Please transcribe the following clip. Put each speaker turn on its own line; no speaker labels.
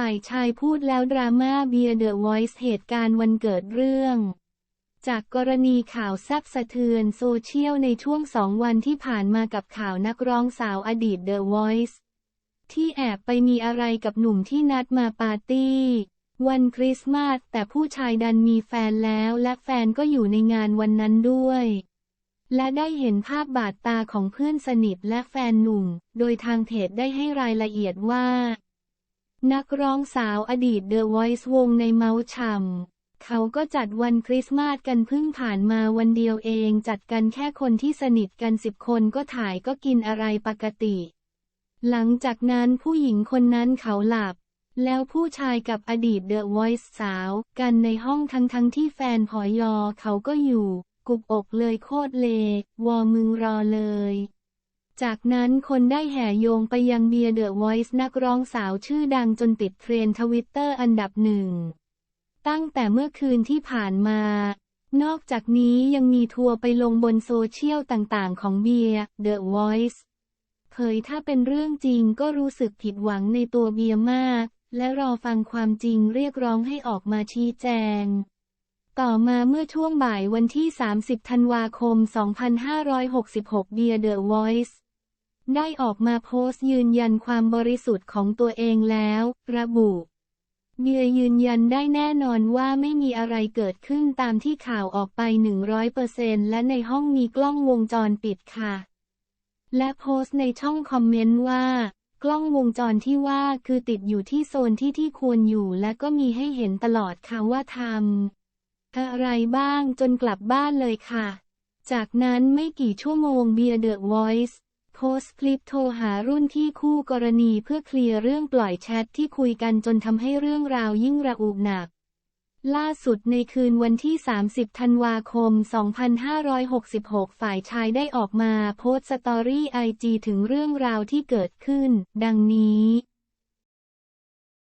ฝ่ายชายพูดแล้วดราม่าเบียร์เดอะวอยซ์เหตุการณ์วันเกิดเรื่อง จากกรณีข่าวแซบสะเทือนโซเชียลในช่วงสองวันที่ผ่านมากับข่าวนักร้องสาวอดีตเดอะวอยซ์ที่แอบไปมีอะไรกับหนุ่มที่นัดมาปาร์ตี้ วันคริสต์มาสแต่ผู้ชายดันมีแฟนแล้วและแฟนก็อยู่ในงานวันนั้นด้วยและได้เห็นภาพบาดตาของเพื่อนสนิทและแฟนหนุ่ม โดยทางเพจได้ให้รายละเอียดว่า นักร้องสาวอดีตเดอะวอยซ์วงในเมาส์ช่ำเขาก็จัดวันคริสต์มาสกันเพิ่งผ่านมาวันเดียวเองจัดกันแค่คนที่สนิทกันสิบคนก็ถ่ายก็กินอะไรปกติ หลังจากนั้นผู้หญิงคนนั้นเขาหลับ แล้วผู้ชายกับอดีตเดอะวอยซ์สาว กันในห้องทั้งทั้งที่แฟนพอยอเขาก็อยู่ กุบอกเลยโคตรเลวอมึงรอเลย จากนั้นคนได้แห่โยงไปยังเบียร์เดอะวอยซ์นักร้องสาวชื่อดังจนติดเทรนด์ทวิตเตอร์อันดับหนึ่ง ตั้งแต่เมื่อคืนที่ผ่านมา นอกจากนี้ยังมีทัวร์ไปลงบนโซเชียลต่างๆ ของเบียร์เดอะวอยซ์เผยถ้าเป็นเรื่องจริงก็รู้สึกผิดหวังในตัวเบียร์มาก และรอฟังความจริงเรียกร้องให้ออกมาชี้แจงต่อมาเมื่อช่วงบ่ายวันที่ 30 ธันวาคม 2566 เบียร์เดอะวอยซ์ ได้ออกมาโพสต์ยืนยันความบริสุทธิ์ของตัวเองแล้ว ระบุ เบียยืนยันได้แน่นอนว่าไม่มีอะไรเกิดขึ้นตามที่ข่าวออกไป 100%และในห้องมีกล้องวงจรปิดค่ะ และโพสต์ในช่องคอมเมนต์ว่า กล้องวงจรที่ว่าคือติดอยู่ที่โซนที่ที่ควรอยู่และก็มีให้เห็นตลอดค่ะว่าทำอะไรบ้างจนกลับบ้านเลยค่ะ จากนั้นไม่กี่ชั่วโมงเบียเดอะวอยซ์ โพสต์คลิปโทรหารุ่นที่คู่กรณีเพื่อเคลียร์เรื่องปล่อยแชทที่คุยกันจนทำให้เรื่องราวยิ่งระอุหนัก ล่าสุดในคืนวันที่ 30 ธันวาคม 2566 ฝ่ายชายได้ออกมาโพสต์สตอรี่ไอจีถึงเรื่องราวที่เกิดขึ้น ดังนี้